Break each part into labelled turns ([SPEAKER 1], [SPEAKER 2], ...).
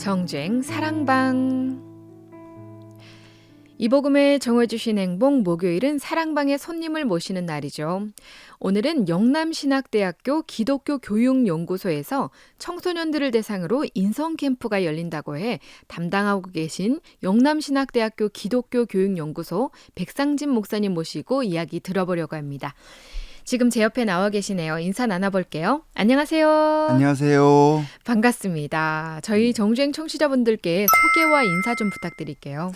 [SPEAKER 1] 정주행 사랑방 이복음에 정해주신 행복 목요일은 사랑방의 손님을 모시는 날이죠. 오늘은 영남신학대학교 기독교 교육연구소에서 청소년들을 대상으로 인성 캠프가 열린다고 해 담당하고 계신 영남신학대학교 기독교 교육연구소 백상진 목사님 모시고 이야기 들어보려고 합니다. 지금 제 옆에 나와 계시네요. 인사 나눠볼게요. 안녕하세요.
[SPEAKER 2] 안녕하세요.
[SPEAKER 1] 반갑습니다. 저희 정주행 청취자분들께 소개와 인사 좀 부탁드릴게요.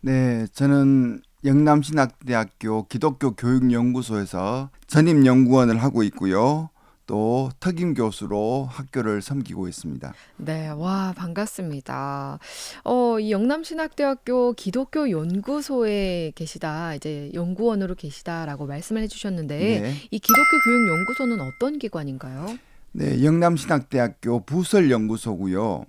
[SPEAKER 2] 네, 저는 영남신학대학교 기독교 교육연구소에서 전임 연구원을 하고 있고요. 또 특임 교수로 학교를 섬기고 있습니다.
[SPEAKER 1] 네, 와, 반갑습니다. 어, 이 영남신학대학교 기독교 연구소에 계시다, 이제 연구원으로 계시다라고 말씀을 해주셨는데,
[SPEAKER 2] 네.
[SPEAKER 1] 이 기독교 교육 연구소는 어떤 기관인가요?
[SPEAKER 2] 네, 영남신학대학교 부설 연구소고요.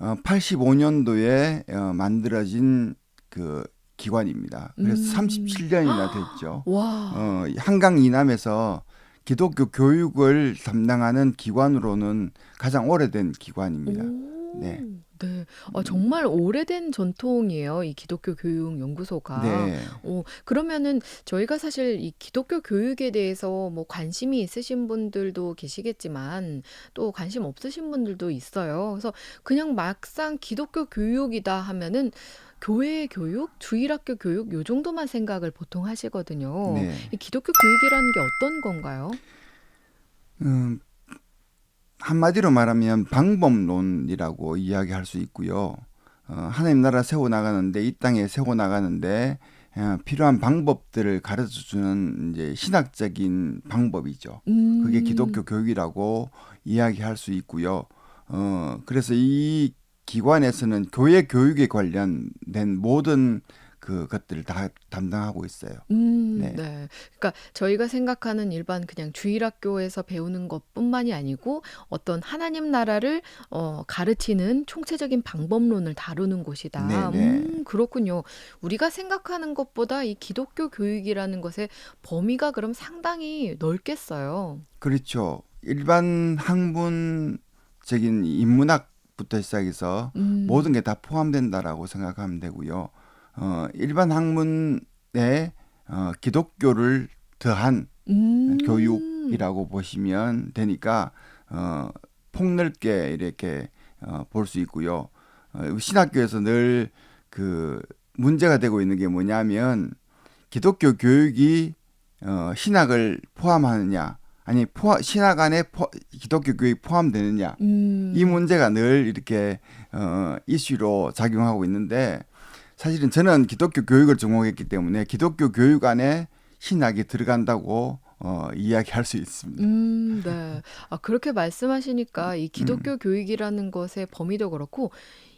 [SPEAKER 2] 어, 85년도에 어, 만들어진 그 기관입니다. 그래서
[SPEAKER 1] 음.
[SPEAKER 2] 37년이나 됐죠.
[SPEAKER 1] 와,
[SPEAKER 2] 어, 한강 이남에서 기독교 교육을 담당하는 기관으로는 가장 오래된 기관입니다.
[SPEAKER 1] 오,
[SPEAKER 2] 네.
[SPEAKER 1] 네. 어, 정말 오래된 전통이에요, 이 기독교 교육 연구소가.
[SPEAKER 2] 네.
[SPEAKER 1] 어, 그러면은 저희가 사실 이 기독교 교육에 대해서 뭐 관심이 있으신 분들도 계시겠지만 또 관심 없으신 분들도 있어요. 그래서 그냥 막상 기독교 교육이다 하면은 교회 교육, 주일학교 교육 요 정도만 생각을 보통 하시거든요.
[SPEAKER 2] 네.
[SPEAKER 1] 이 기독교 교육이라는 게 어떤 건가요?
[SPEAKER 2] 음, 한마디로 말하면 방법론이라고 이야기할 수 있고요. 어, 하나님 나라 세워 나가는데 이 땅에 세워 나가는데 어, 필요한 방법들을 가르쳐 주는 이제 신학적인 방법이죠. 그게
[SPEAKER 1] 음,
[SPEAKER 2] 기독교 교육이라고 이야기할 수 있고요. 어, 그래서 이 기관에서는 교회 교육에 관련된 모든 그 것들을 다 담당하고 있어요.
[SPEAKER 1] 음,
[SPEAKER 2] 네.
[SPEAKER 1] 네. 그러니까 저희가 생각하는 일반 그냥 주일학교에서 배우는 것뿐만이 아니고 어떤 하나님 나라를 어, 가르치는 총체적인 방법론을 다루는 곳이다.
[SPEAKER 2] 네, 네.
[SPEAKER 1] 음, 그렇군요. 우리가 생각하는 것보다 이 기독교 교육이라는 것의 범위가 그럼 상당히 넓겠어요.
[SPEAKER 2] 그렇죠. 일반 학문적인 인문학 부터 시작해서
[SPEAKER 1] 음,
[SPEAKER 2] 모든 게 다 포함된다라고 생각하면 되고요. 어, 일반 학문에 어, 기독교를 더한
[SPEAKER 1] 음,
[SPEAKER 2] 교육이라고 보시면 되니까 어, 폭넓게 이렇게 어, 볼 수 있고요. 어, 신학교에서 늘 그 문제가 되고 있는 게 뭐냐면 기독교 교육이 어, 신학을 포함하느냐 아니 포함, 신학 안에 포, 기독교 교육이 포함되느냐
[SPEAKER 1] 음,
[SPEAKER 2] 이 문제가 늘 이렇게 어, 이슈로 작용하고 있는데 사실은 저는 기독교 교육을 전공했기 때문에 기독교 교육 안에 신학이 들어간다고 어, 이야기할 수 있습니다.
[SPEAKER 1] 음, 네. 아, 그렇게 말씀하시니까 이
[SPEAKER 2] 음.
[SPEAKER 1] 기독교 교육이라는 것의 범위도 그렇고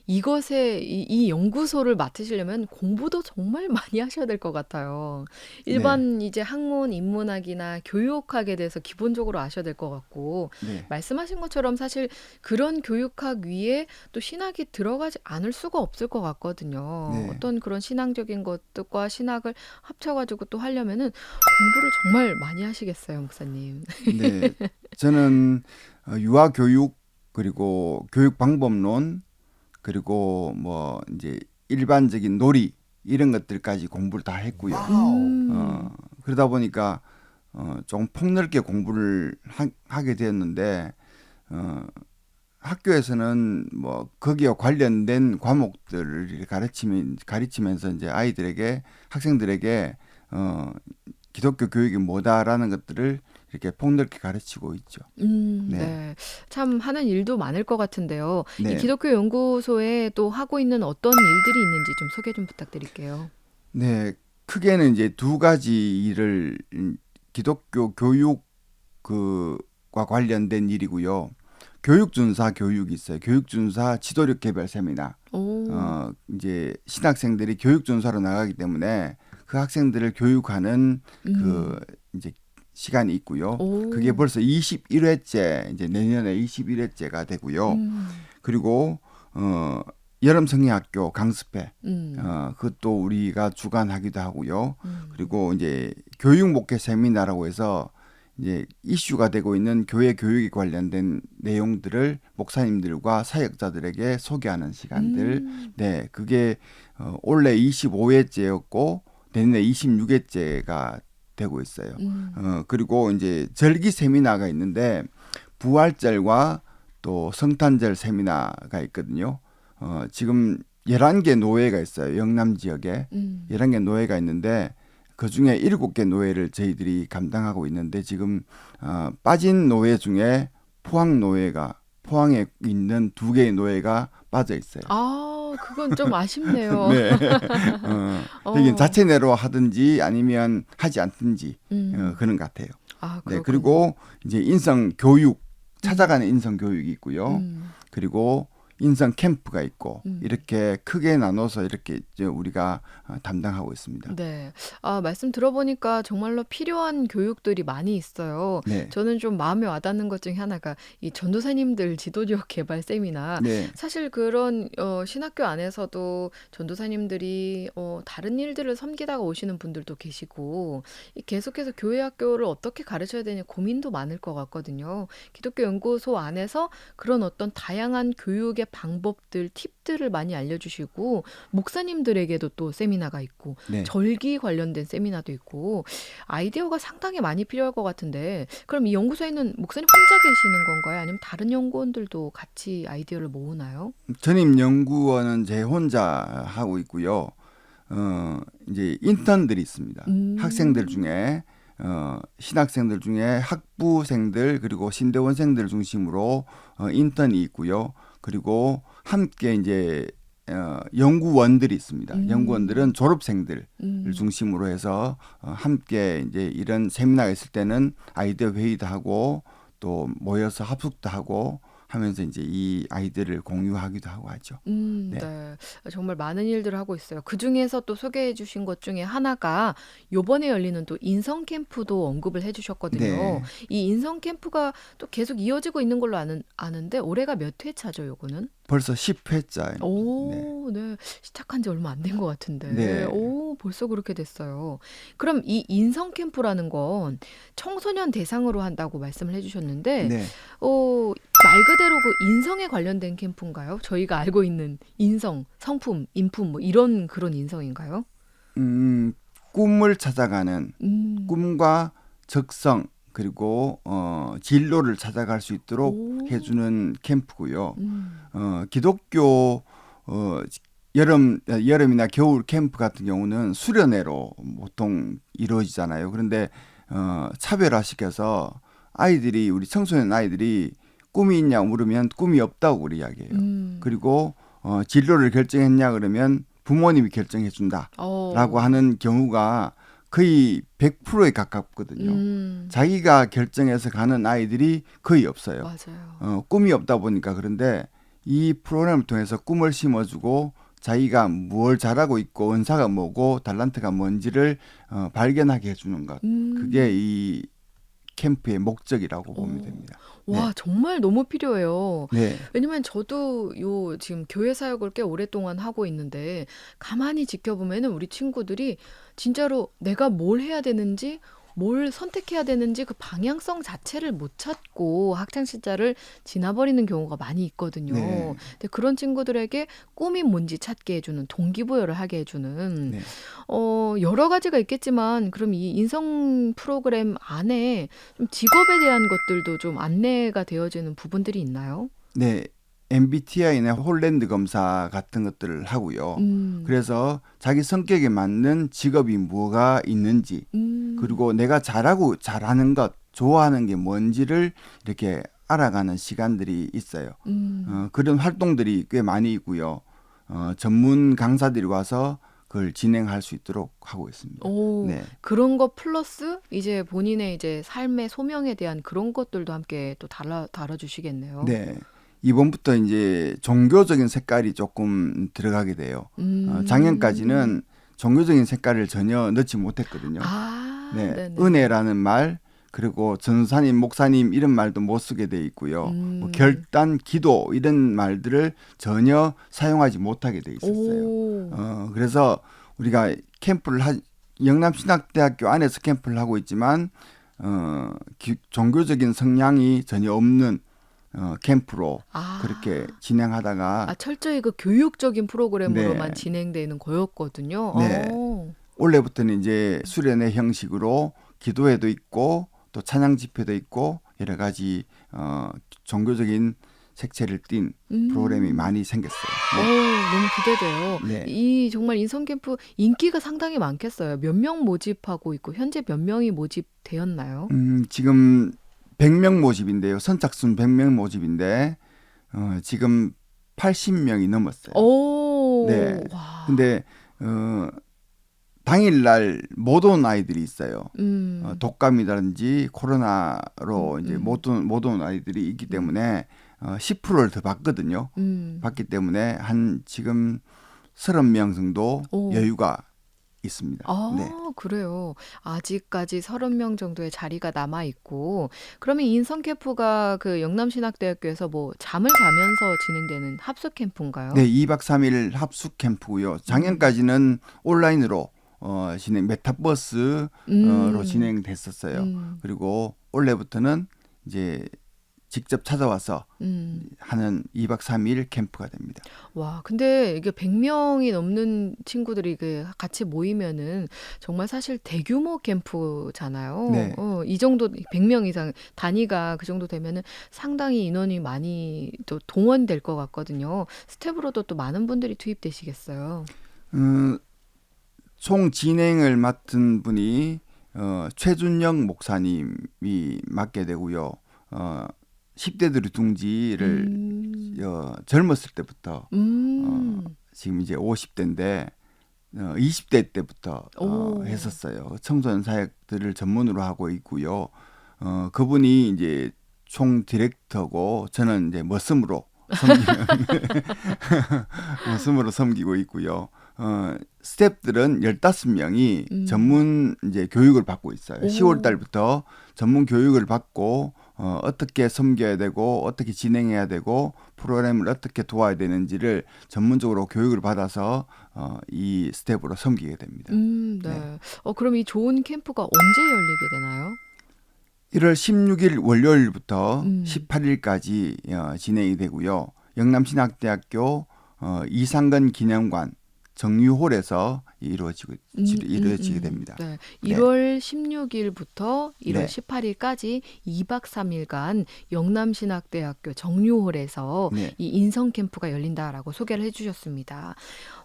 [SPEAKER 1] 이것에 이, 이 연구소를 맡으시려면 공부도 정말 많이 하셔야 될 것 같아요. 일반 이제 학문, 인문학이나 교육학에 대해서 기본적으로 아셔야 될 것 같고
[SPEAKER 2] 네.
[SPEAKER 1] 말씀하신 것처럼 사실 그런 교육학 위에 또 신학이 들어가지 않을 수가 없을 것 같거든요.
[SPEAKER 2] 네.
[SPEAKER 1] 어떤 그런 신앙적인 것들과 신학을 합쳐가지고 또 하려면은 공부를 정말 많이 하시겠어요, 목사님.
[SPEAKER 2] 네. 저는 어, 유아 교육 그리고 교육 방법론 그리고 뭐 이제 일반적인 놀이 이런 것들까지 공부를 다 했고요.
[SPEAKER 1] 음.
[SPEAKER 2] 어, 그러다 보니까 어, 좀 폭넓게 공부를 하, 게 되었는데 어, 학교에서는 뭐 거기와 관련된 과목들을 가르치면 가르치면서 이제 아이들에게 학생들에게 어, 기독교 교육이 뭐다라는 것들을 이렇게 폭넓게 가르치고 있죠.
[SPEAKER 1] 음,
[SPEAKER 2] 네.
[SPEAKER 1] 네. 참 하는 일도 많을 것 같은데요. 이
[SPEAKER 2] 네.
[SPEAKER 1] 기독교 연구소에 또 하고 있는 어떤 일들이 있는지 좀 소개 좀 부탁드릴게요.
[SPEAKER 2] 네, 크게는 이제 두 가지 일을 음, 기독교 교육 그과 관련된 일이고요. 교육 준사 교육이 있어요. 교육 준사 지도력 개발 세미나.
[SPEAKER 1] 오,
[SPEAKER 2] 어, 이제 신학생들이 교육 준사로 나가기 때문에 그 학생들을 교육하는
[SPEAKER 1] 음,
[SPEAKER 2] 그 이제 시간이 있고요.
[SPEAKER 1] 오,
[SPEAKER 2] 그게 벌써 21회째, 이제 내년에 21회째가 되고요.
[SPEAKER 1] 음,
[SPEAKER 2] 그리고 어, 여름 성리학교 강습회,
[SPEAKER 1] 음,
[SPEAKER 2] 어, 그것도 우리가 주관하기도 하고요.
[SPEAKER 1] 음,
[SPEAKER 2] 그리고 이제 교육 목회 세미나라고 해서 이제 이슈가 되고 있는 교회 교육에 관련된 내용들을 목사님들과 사역자들에게 소개하는 시간들.
[SPEAKER 1] 음.
[SPEAKER 2] 네, 그게 어, 올해 25회째였고 내년에 26회째가 되고 있어요.
[SPEAKER 1] 음.
[SPEAKER 2] 어, 그리고 이제 절기 세미나가 있는데 부활절과 또 성탄절 세미나가 있거든요. 어, 지금 11개 노예가 있어요. 영남 지역에.
[SPEAKER 1] 음.
[SPEAKER 2] 11개 노예가 있는데 그 중에 7개 노예를 저희들이 감당하고 있는데 지금 어, 빠진 노예 중에 포항 노예가 포항에 있는 두 개의 노예가 빠져 있어요.
[SPEAKER 1] 아, 그건 좀 아쉽네요.
[SPEAKER 2] 네. 어,
[SPEAKER 1] 어.
[SPEAKER 2] 이게 자체 내로 하든지 아니면 하지 않든지
[SPEAKER 1] 음.
[SPEAKER 2] 어, 그런 것 같아요.
[SPEAKER 1] 아,
[SPEAKER 2] 네,
[SPEAKER 1] 그렇군요.
[SPEAKER 2] 그리고 이제 인성 교육 찾아가는 인성 교육이 있고요.
[SPEAKER 1] 음.
[SPEAKER 2] 그리고 인성 캠프가 있고
[SPEAKER 1] 음.
[SPEAKER 2] 이렇게 크게 나눠서 이렇게 이제 우리가 어, 담당하고 있습니다.
[SPEAKER 1] 네. 아, 말씀 들어보니까 정말로 필요한 교육들이 많이 있어요.
[SPEAKER 2] 네.
[SPEAKER 1] 저는 좀 마음에 와닿는 것 중에 하나가 이 전도사님들 지도력 개발 세미나.
[SPEAKER 2] 네.
[SPEAKER 1] 사실 그런 어, 신학교 안에서도 전도사님들이 어, 다른 일들을 섬기다가 오시는 분들도 계시고 이 계속해서 교회 학교를 어떻게 가르쳐야 되냐 고민도 많을 것 같거든요. 기독교 연구소 안에서 그런 어떤 다양한 교육의 방법들, 팁들을 많이 알려주시고 목사님들에게도 또 세미나가 있고
[SPEAKER 2] 네.
[SPEAKER 1] 절기 관련된 세미나도 있고 아이디어가 상당히 많이 필요할 것 같은데 그럼 이 연구소에는 목사님 혼자 계시는 건가요? 아니면 다른 연구원들도 같이 아이디어를 모으나요?
[SPEAKER 2] 전임 연구원은 제 혼자 하고 있고요. 어, 이제 인턴들이 있습니다.
[SPEAKER 1] 음.
[SPEAKER 2] 학생들 중에 어, 신학생들 중에 학부생들 그리고 신대원생들 중심으로 어, 인턴이 있고요. 그리고 함께 이제 어, 연구원들이 있습니다.
[SPEAKER 1] 음.
[SPEAKER 2] 연구원들은 졸업생들
[SPEAKER 1] 음.
[SPEAKER 2] 을 중심으로 해서 어, 함께 이제 이런 세미나가 있을 때는 아이디어 회의도 하고 또 모여서 합숙도 하고 하면서 이제 이 아이디어를 공유하기도 하고 하죠.
[SPEAKER 1] 음,
[SPEAKER 2] 네.
[SPEAKER 1] 네. 정말 많은 일들을 하고 있어요. 그 중에서 또 소개해 주신 것 중에 하나가 요번에 열리는 또 인성 캠프도 언급을 해 주셨거든요.
[SPEAKER 2] 네.
[SPEAKER 1] 이 인성 캠프가 또 계속 이어지고 있는 걸로 아는, 아는데 올해가 몇 회차죠, 요거는?
[SPEAKER 2] 벌써 10회째.
[SPEAKER 1] 오, 네. 시작한 지 얼마 안 된 것 같은데.
[SPEAKER 2] 네.
[SPEAKER 1] 오, 벌써 그렇게 됐어요. 그럼 이 인성 캠프라는 건 청소년 대상으로 한다고 말씀을 해주셨는데,
[SPEAKER 2] 네.
[SPEAKER 1] 어, 말 그대로 그 인성에 관련된 캠프인가요? 저희가 알고 있는 인성, 성품, 인품 뭐 이런 그런 인성인가요?
[SPEAKER 2] 음, 꿈을 찾아가는
[SPEAKER 1] 음.
[SPEAKER 2] 꿈과 적성 그리고 어, 진로를 찾아갈 수 있도록
[SPEAKER 1] 오.
[SPEAKER 2] 해주는 캠프고요.
[SPEAKER 1] 음.
[SPEAKER 2] 어, 기독교 어, 여름 여름이나 겨울 캠프 같은 경우는 수련회로 보통 이루어지잖아요. 그런데 어, 차별화시켜서 아이들이 우리 청소년 아이들이 꿈이 있냐 물으면 꿈이 없다고 우리 이야기해요.
[SPEAKER 1] 음.
[SPEAKER 2] 그리고 어, 진로를 결정했냐 그러면 부모님이 결정해 준다라고
[SPEAKER 1] 어.
[SPEAKER 2] 하는 경우가 거의 100%에 가깝거든요.
[SPEAKER 1] 음.
[SPEAKER 2] 자기가 결정해서 가는 아이들이 거의 없어요.
[SPEAKER 1] 맞아요.
[SPEAKER 2] 어, 꿈이 없다 보니까 그런데 이 프로그램을 통해서 꿈을 심어주고 자기가 뭘 잘하고 있고 은사가 뭐고 달란트가 뭔지를 어, 발견하게 해주는 것
[SPEAKER 1] 음.
[SPEAKER 2] 그게 이 캠프의 목적이라고 보면
[SPEAKER 1] 오.
[SPEAKER 2] 됩니다.
[SPEAKER 1] 와, 정말 너무 필요해요.
[SPEAKER 2] 네,
[SPEAKER 1] 왜냐면 저도 요 지금 교회 사역을 꽤 오랫동안 하고 있는데 가만히 지켜보면은 우리 친구들이 진짜로 내가 뭘 해야 되는지 뭘 선택해야 되는지 그 방향성 자체를 못 찾고 학창 시절을 지나버리는 경우가 많이 있거든요.
[SPEAKER 2] 네.
[SPEAKER 1] 근데 그런 친구들에게 꿈이 뭔지 찾게 해주는 동기부여를 하게 해주는
[SPEAKER 2] 네.
[SPEAKER 1] 어 여러 가지가 있겠지만 그럼 이 인성 프로그램 안에 좀 직업에 대한 것들도 좀 안내가 되어지는 부분들이 있나요?
[SPEAKER 2] 네. MBTI나 홀랜드 검사 같은 것들을 하고요.
[SPEAKER 1] 음.
[SPEAKER 2] 그래서 자기 성격에 맞는 직업이 뭐가 있는지
[SPEAKER 1] 음.
[SPEAKER 2] 그리고 내가 잘하고 잘하는 것 좋아하는 게 뭔지를 이렇게 알아가는 시간들이 있어요.
[SPEAKER 1] 음.
[SPEAKER 2] 어, 그런 활동들이 꽤 많이 있고요. 어, 전문 강사들이 와서 그걸 진행할 수 있도록 하고 있습니다.
[SPEAKER 1] 오,
[SPEAKER 2] 네.
[SPEAKER 1] 그런 거 플러스 이제 본인의 이제 삶의 소명에 대한 그런 것들도 함께 또 달아 달아주시겠네요.
[SPEAKER 2] 네. 이번부터 이제 종교적인 색깔이 조금 들어가게 돼요.
[SPEAKER 1] 음.
[SPEAKER 2] 어, 작년까지는 종교적인 색깔을 전혀 넣지 못했거든요.
[SPEAKER 1] 아,
[SPEAKER 2] 네.
[SPEAKER 1] 네네.
[SPEAKER 2] 은혜라는 말 그리고 전사님, 목사님 이런 말도 못 쓰게 돼 있고요.
[SPEAKER 1] 음.
[SPEAKER 2] 뭐 결단, 기도 이런 말들을 전혀 사용하지 못하게 돼 있었어요.
[SPEAKER 1] 오,
[SPEAKER 2] 어, 그래서 우리가 캠프를 하, 영남신학대학교 안에서 캠프를 하고 있지만 어, 기- 종교적인 성향이 전혀 없는 어, 캠프로
[SPEAKER 1] 아.
[SPEAKER 2] 그렇게 진행하다가
[SPEAKER 1] 아, 철저히 그 교육적인 프로그램으로만
[SPEAKER 2] 네.
[SPEAKER 1] 진행되는 거였거든요.
[SPEAKER 2] 네.
[SPEAKER 1] 어.
[SPEAKER 2] 올해부터는 이제 수련회 형식으로 기도회도 있고 또 찬양 집회도 있고 여러 가지 어, 종교적인 색채를 띤
[SPEAKER 1] 음.
[SPEAKER 2] 프로그램이 많이 생겼어요.
[SPEAKER 1] 어, 너무 기대돼요.
[SPEAKER 2] 네.
[SPEAKER 1] 이 정말 인성 캠프 인기가 상당히 많겠어요. 몇 명 모집하고 있고 현재 몇 명이 모집되었나요?
[SPEAKER 2] 음, 지금 100명 모집인데요. 선착순 100명 모집인데 어, 지금 80명이 넘었어요.
[SPEAKER 1] 오.
[SPEAKER 2] 네.
[SPEAKER 1] 와.
[SPEAKER 2] 근데 어, 당일날 못 온 아이들이 있어요.
[SPEAKER 1] 음.
[SPEAKER 2] 어, 독감이라든지 코로나로
[SPEAKER 1] 음,
[SPEAKER 2] 이제
[SPEAKER 1] 음.
[SPEAKER 2] 못온 못 온 아이들이 있기 때문에 어, 10%를 더 받거든요.
[SPEAKER 1] 음.
[SPEAKER 2] 받기 때문에 한 지금 30명 정도
[SPEAKER 1] 오.
[SPEAKER 2] 여유가 있습니다.
[SPEAKER 1] 아,
[SPEAKER 2] 네.
[SPEAKER 1] 그래요. 아직까지 30명 정도의 자리가 남아 있고, 그러면 인성 캠프가 그 영남신학대학교에서 뭐 잠을 자면서 진행되는 합숙 캠프인가요?
[SPEAKER 2] 네, 2박 3일 합숙 캠프고요. 작년까지는 온라인으로 어, 진행 메타버스로
[SPEAKER 1] 음.
[SPEAKER 2] 진행됐었어요.
[SPEAKER 1] 음,
[SPEAKER 2] 그리고 올해부터는 이제 직접 찾아와서
[SPEAKER 1] 음.
[SPEAKER 2] 하는 2박 3일 캠프가 됩니다.
[SPEAKER 1] 와, 근데 이게 100명이 넘는 친구들이 그 같이 모이면은 정말 사실 대규모 캠프잖아요.
[SPEAKER 2] 네.
[SPEAKER 1] 어, 이 정도 100명 이상 단위가 그 정도 되면은 상당히 인원이 많이 또 동원될 것 같거든요. 스텝으로도 또 많은 분들이 투입되시겠어요.
[SPEAKER 2] 음, 총 진행을 맡은 분이 어, 최준영 목사님이 맡게 되고요. 어, 10대들의 둥지를
[SPEAKER 1] 음.
[SPEAKER 2] 어, 젊었을 때부터
[SPEAKER 1] 음.
[SPEAKER 2] 지금 이제 50대인데 어, 20대 때부터 어,
[SPEAKER 1] 오.
[SPEAKER 2] 했었어요. 청소년 사역들을 전문으로 하고 있고요. 어, 그분이 이제 총 디렉터고 저는 이제 머슴으로 머슴으로 섬기고 있고요. 어, 스탭들은 15명이
[SPEAKER 1] 음.
[SPEAKER 2] 전문 이제 교육을 받고 있어요.
[SPEAKER 1] 오.
[SPEAKER 2] 10월 달부터 전문 교육을 받고 어, 어떻게 섬겨야 되고 어떻게 진행해야 되고 프로그램을 어떻게 도와야 되는지를 전문적으로 교육을 받아서 어, 이 스텝으로 섬기게 됩니다.
[SPEAKER 1] 음, 네.
[SPEAKER 2] 네.
[SPEAKER 1] 어, 그럼 이 좋은 캠프가 언제 열리게 되나요?
[SPEAKER 2] 1월 16일 월요일부터
[SPEAKER 1] 음.
[SPEAKER 2] 18일까지 어, 진행이 되고요. 영남신학대학교 어, 이상근 기념관 정유홀에서 이루어지고
[SPEAKER 1] 음,
[SPEAKER 2] 이루어지게
[SPEAKER 1] 음, 음.
[SPEAKER 2] 됩니다.
[SPEAKER 1] 네.
[SPEAKER 2] 네.
[SPEAKER 1] 1월 16일부터 1월
[SPEAKER 2] 네.
[SPEAKER 1] 18일까지 2박 3일간 영남신학대학교 정유홀에서
[SPEAKER 2] 네.
[SPEAKER 1] 이 인성 캠프가 열린다라고 소개를 해주셨습니다.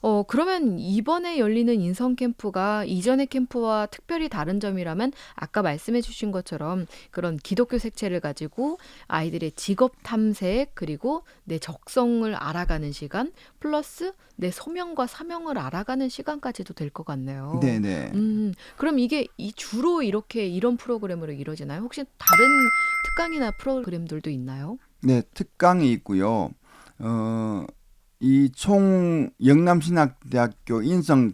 [SPEAKER 1] 어, 그러면 이번에 열리는 인성 캠프가 이전의 캠프와 특별히 다른 점이라면 아까 말씀해주신 것처럼 그런 기독교 색채를 가지고 아이들의 직업 탐색 그리고 내 적성을 알아가는 시간 플러스 내 소명과 사명을 알아가는 시간까지 도 될 것 같네요.
[SPEAKER 2] 네, 네.
[SPEAKER 1] 음, 그럼 이게 이 주로 이렇게 이런 프로그램으로 이루어지나요? 혹시 다른 특강이나 프로그램들도 있나요?
[SPEAKER 2] 네, 특강이 있고요. 어, 이 총 영남신학대학교 인성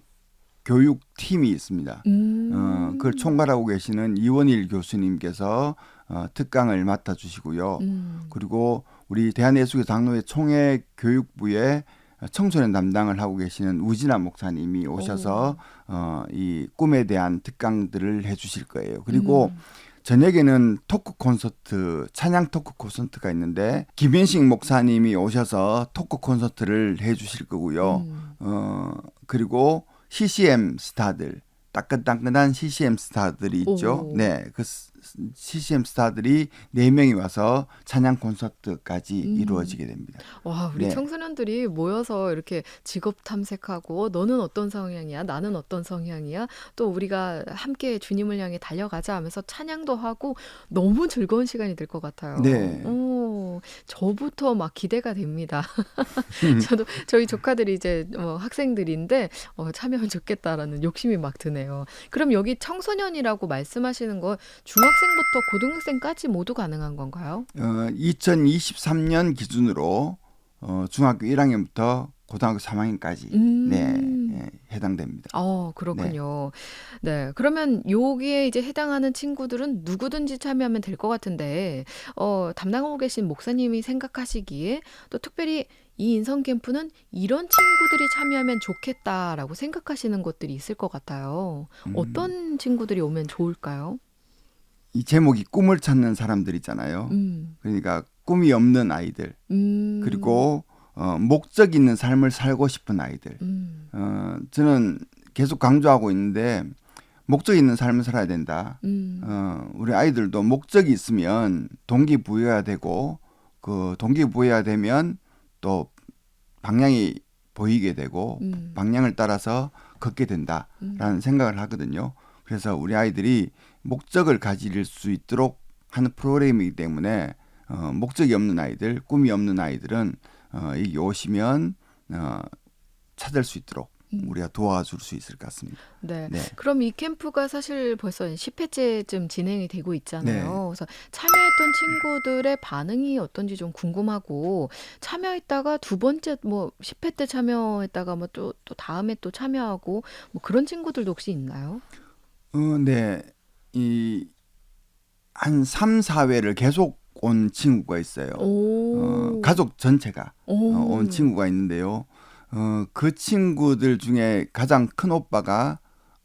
[SPEAKER 2] 교육 팀이 있습니다.
[SPEAKER 1] 음.
[SPEAKER 2] 어, 그걸 총괄하고 계시는 이원일 교수님께서 어, 특강을 맡아 주시고요.
[SPEAKER 1] 음.
[SPEAKER 2] 그리고 우리 대한예수교 장로회 총회 교육부에 청소년 담당을 하고 계시는 우진아 목사님이 오셔서 어, 이 꿈에 대한 특강들을 해주실 거예요. 그리고
[SPEAKER 1] 음.
[SPEAKER 2] 저녁에는 토크 콘서트, 찬양 토크 콘서트가 있는데 김현식 목사님이 오셔서 토크 콘서트를 해주실 거고요.
[SPEAKER 1] 음.
[SPEAKER 2] 어 그리고 CCM 스타들 따끈따끈한 CCM 스타들이 있죠.
[SPEAKER 1] 오.
[SPEAKER 2] 네, 그 스- CCM 스타들이 네 명이 와서 찬양 콘서트까지
[SPEAKER 1] 음.
[SPEAKER 2] 이루어지게 됩니다.
[SPEAKER 1] 와, 우리
[SPEAKER 2] 네.
[SPEAKER 1] 청소년들이 모여서 이렇게 직업 탐색하고 너는 어떤 성향이야? 나는 어떤 성향이야? 또 우리가 함께 주님을 향해 달려가자 하면서 찬양도 하고 너무 즐거운 시간이 될 것 같아요.
[SPEAKER 2] 네.
[SPEAKER 1] 오, 저부터 막 기대가 됩니다.
[SPEAKER 2] 음.
[SPEAKER 1] 저도 저희 조카들이 이제 어, 학생들인데 어, 참여하면 좋겠다라는 욕심이 막 드네요. 그럼 여기 청소년이라고 말씀하시는 건 중학 생부터 고등학생까지 모두 가능한 건가요?
[SPEAKER 2] 어, 2023년 기준으로 어, 중학교 1학년부터 고등학교 3학년까지
[SPEAKER 1] 음.
[SPEAKER 2] 네, 예, 해당됩니다.
[SPEAKER 1] 어, 그렇군요. 네. 그러면 여기에 이제 해당하는 친구들은 누구든지 참여하면 될 것 같은데, 어, 담당하고 계신 목사님이 생각하시기에 또 특별히 이 인성 캠프는 이런 친구들이 참여하면 좋겠다라고 생각하시는 것들이 있을 것 같아요.
[SPEAKER 2] 음.
[SPEAKER 1] 어떤 친구들이 오면 좋을까요?
[SPEAKER 2] 이 제목이 꿈을 찾는 사람들 있잖아요.
[SPEAKER 1] 음.
[SPEAKER 2] 그러니까 꿈이 없는 아이들
[SPEAKER 1] 음.
[SPEAKER 2] 그리고 어, 목적 있는 삶을 살고 싶은 아이들.
[SPEAKER 1] 음.
[SPEAKER 2] 어, 저는 계속 강조하고 있는데 목적 있는 삶을 살아야 된다.
[SPEAKER 1] 음.
[SPEAKER 2] 어, 우리 아이들도 목적이 있으면 동기 부여가 되고 그 동기 부여가 되면 또 방향이 보이게 되고
[SPEAKER 1] 음.
[SPEAKER 2] 방향을 따라서 걷게 된다라는 생각을 하거든요. 그래서 우리 아이들이 목적을 가질 수 있도록 하는 프로그램이기 때문에 어, 목적이 없는 아이들, 꿈이 없는 아이들은 어, 여기 오시면 어, 찾을 수 있도록
[SPEAKER 1] 음.
[SPEAKER 2] 우리가 도와줄 수 있을 것 같습니다.
[SPEAKER 1] 네.
[SPEAKER 2] 네.
[SPEAKER 1] 그럼 이 캠프가 사실 벌써 10회째쯤 진행이 되고 있잖아요.
[SPEAKER 2] 네.
[SPEAKER 1] 그래서 참여했던 친구들의 반응이 어떤지 좀 궁금하고 참여했다가 두 번째 뭐 10회 때 참여했다가 뭐 또 또 다음에 또 참여하고 뭐 그런 친구들도 혹시 있나요?
[SPEAKER 2] 어, 네. 이, 한 3, 4회를 계속 온 친구가 있어요.
[SPEAKER 1] 오.
[SPEAKER 2] 어, 가족 전체가
[SPEAKER 1] 오.
[SPEAKER 2] 어, 온 친구가 있는데요. 어, 그 친구들 중에 가장 큰 오빠가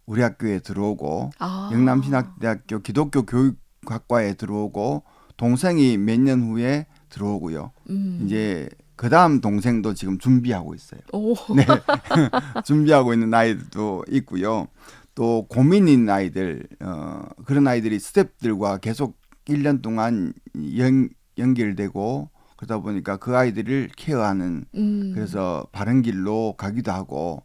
[SPEAKER 2] 우리 학교에 들어오고
[SPEAKER 1] 아.
[SPEAKER 2] 영남신학대학교 기독교 교육학과에 들어오고 동생이 몇 년 후에 들어오고요.
[SPEAKER 1] 음.
[SPEAKER 2] 이제 그 다음 동생도 지금 준비하고 있어요.
[SPEAKER 1] 오.
[SPEAKER 2] 네. 준비하고 있는 아이들도 있고요. 또 고민 있는 아이들, 어, 그런 아이들이 스탭들과 계속 1년 동안 연, 연결되고 그러다 보니까 그 아이들을 케어하는
[SPEAKER 1] 음.
[SPEAKER 2] 그래서 바른 길로 가기도 하고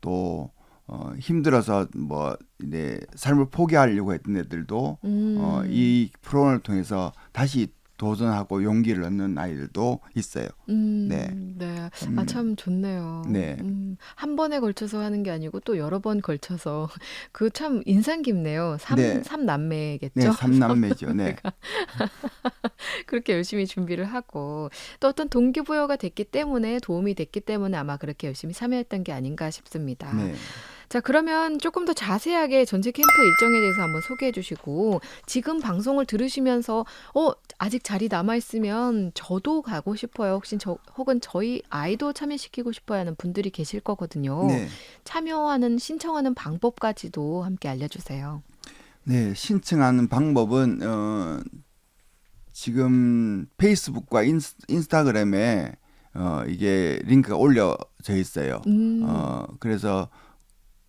[SPEAKER 2] 또 어, 힘들어서 뭐 이제 삶을 포기하려고 했던 애들도
[SPEAKER 1] 음.
[SPEAKER 2] 어, 이 프로그램을 통해서 다시 도전하고 용기를 얻는 아이들도 있어요.
[SPEAKER 1] 음,
[SPEAKER 2] 네.
[SPEAKER 1] 네. 아,
[SPEAKER 2] 음.
[SPEAKER 1] 참 좋네요.
[SPEAKER 2] 네.
[SPEAKER 1] 음, 한 번에 걸쳐서 하는 게 아니고 또 여러 번 걸쳐서 그 참 인상 깊네요. 삼,
[SPEAKER 2] 네.
[SPEAKER 1] 삼남매겠죠?
[SPEAKER 2] 네, 삼남매죠. 네.
[SPEAKER 1] 그렇게 열심히 준비를 하고 또 어떤 동기부여가 됐기 때문에 도움이 됐기 때문에 아마 그렇게 열심히 참여했던 게 아닌가 싶습니다.
[SPEAKER 2] 네.
[SPEAKER 1] 자, 그러면 조금 더 자세하게 전체 캠프 일정에 대해서 한번 소개해 주시고 지금 방송을 들으시면서 어, 아직 자리 남아 있으면 저도 가고 싶어요. 혹시 저 혹은 저희 아이도 참여시키고 싶어 하는 분들이 계실 거거든요.
[SPEAKER 2] 네.
[SPEAKER 1] 참여하는 신청하는 방법까지도 함께 알려 주세요.
[SPEAKER 2] 네, 신청하는 방법은 어, 지금 페이스북과 인스, 인스타그램에 어, 이게 링크가 올려져 있어요.
[SPEAKER 1] 음.
[SPEAKER 2] 어, 그래서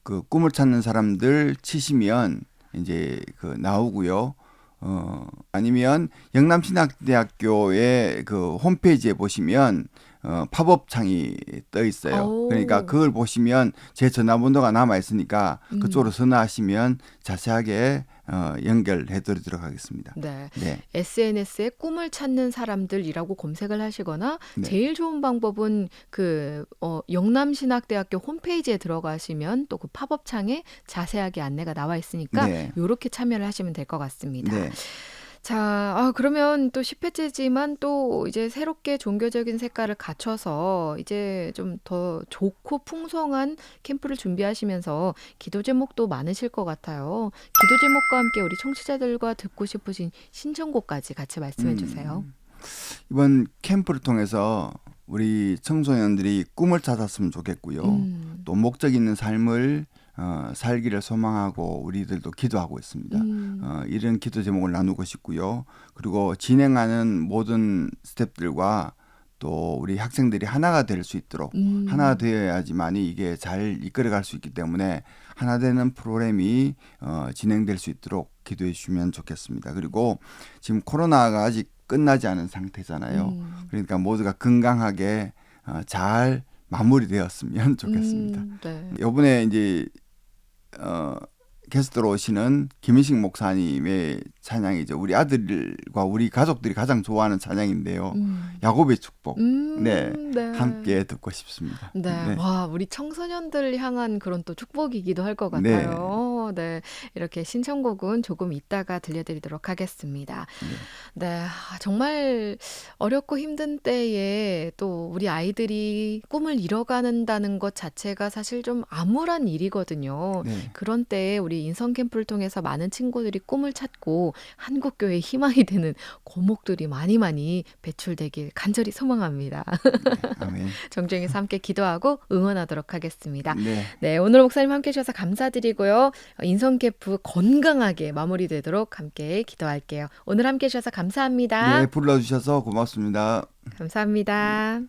[SPEAKER 2] 그 꿈을 찾는 사람들 치시면 이제 그 나오고요. 어, 아니면 영남 신학대학교의 그 홈페이지에 보시면 어, 팝업 창이 떠 있어요.
[SPEAKER 1] 오.
[SPEAKER 2] 그러니까 그걸 보시면 제 전화번호가 남아 있으니까
[SPEAKER 1] 음.
[SPEAKER 2] 그쪽으로 전화하시면 자세하게 어, 연결해 드리도록 하겠습니다.
[SPEAKER 1] 네.
[SPEAKER 2] 네.
[SPEAKER 1] SNS에 꿈을 찾는 사람들이라고 검색을 하시거나
[SPEAKER 2] 네.
[SPEAKER 1] 제일 좋은 방법은 그 어, 영남신학대학교 홈페이지에 들어가시면 또 그 팝업 창에 자세하게 안내가 나와 있으니까
[SPEAKER 2] 네.
[SPEAKER 1] 요렇게 참여를 하시면 될 것 같습니다.
[SPEAKER 2] 네.
[SPEAKER 1] 자, 아, 그러면 또 10 회째지만 또 이제 새롭게 종교적인 색깔을 갖춰서 이제 좀 더 좋고 풍성한 캠프를 준비하시면서 기도 제목도 많으실 것 같아요. 기도 제목과 함께 우리 청취자들과 듣고 싶으신 신청곡까지 같이 말씀해
[SPEAKER 2] 음.
[SPEAKER 1] 주세요.
[SPEAKER 2] 이번 캠프를 통해서 우리 청소년들이 꿈을 찾았으면 좋겠고요.
[SPEAKER 1] 음.
[SPEAKER 2] 또 목적 있는 삶을 어, 살기를 소망하고 우리들도 기도하고 있습니다.
[SPEAKER 1] 음.
[SPEAKER 2] 어, 이런 기도 제목을 나누고 싶고요. 그리고 진행하는 모든 스탭들과 또 우리 학생들이 하나가 될 수 있도록
[SPEAKER 1] 음.
[SPEAKER 2] 하나 되어야지만이 이게 잘 이끌어갈 수 있기 때문에 하나 되는 프로그램이 어, 진행될 수 있도록 기도해 주시면 좋겠습니다. 그리고 지금 코로나가 아직 끝나지 않은 상태잖아요.
[SPEAKER 1] 음.
[SPEAKER 2] 그러니까 모두가 건강하게 어, 잘 마무리되었으면 좋겠습니다.
[SPEAKER 1] 음, 네.
[SPEAKER 2] 이번에 이제 어, 게스트로 오시는 김희식 목사님의 찬양이죠. 우리 아들과 우리 가족들이 가장 좋아하는 찬양인데요.
[SPEAKER 1] 음.
[SPEAKER 2] 야곱의 축복
[SPEAKER 1] 음,
[SPEAKER 2] 네,
[SPEAKER 1] 네.
[SPEAKER 2] 함께 듣고 싶습니다.
[SPEAKER 1] 네. 와, 우리 청소년들 향한 그런 또 축복이기도 할것
[SPEAKER 2] 네.
[SPEAKER 1] 같아요. 네. 이렇게 신청곡은 조금 이따가 들려드리도록 하겠습니다. 네, 아, 정말 어렵고 힘든 때에 또 우리 아이들이 꿈을 이뤄가는다는 것 자체가 사실 좀 암울한 일이거든요.
[SPEAKER 2] 네.
[SPEAKER 1] 그런 때에 우리 인성 캠프를 통해서 많은 친구들이 꿈을 찾고 한국 교회의 희망이 되는 고목들이 많이 많이 배출되길 간절히 소망합니다.
[SPEAKER 2] 네. 아멘.
[SPEAKER 1] 정주행에서 함께 기도하고 응원하도록 하겠습니다.
[SPEAKER 2] 네.
[SPEAKER 1] 네, 오늘 목사님 함께 해 주셔서 감사드리고요. 인성 캠프 건강하게 마무리되도록 함께 기도할게요. 오늘 함께 해 주셔서 감사합니다.
[SPEAKER 2] 네, 불러주셔서 고맙습니다.
[SPEAKER 1] 감사합니다.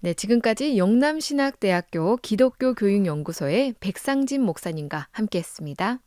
[SPEAKER 1] 네, 지금까지 영남신학대학교 기독교 교육연구소의 백상진 목사님과 함께했습니다.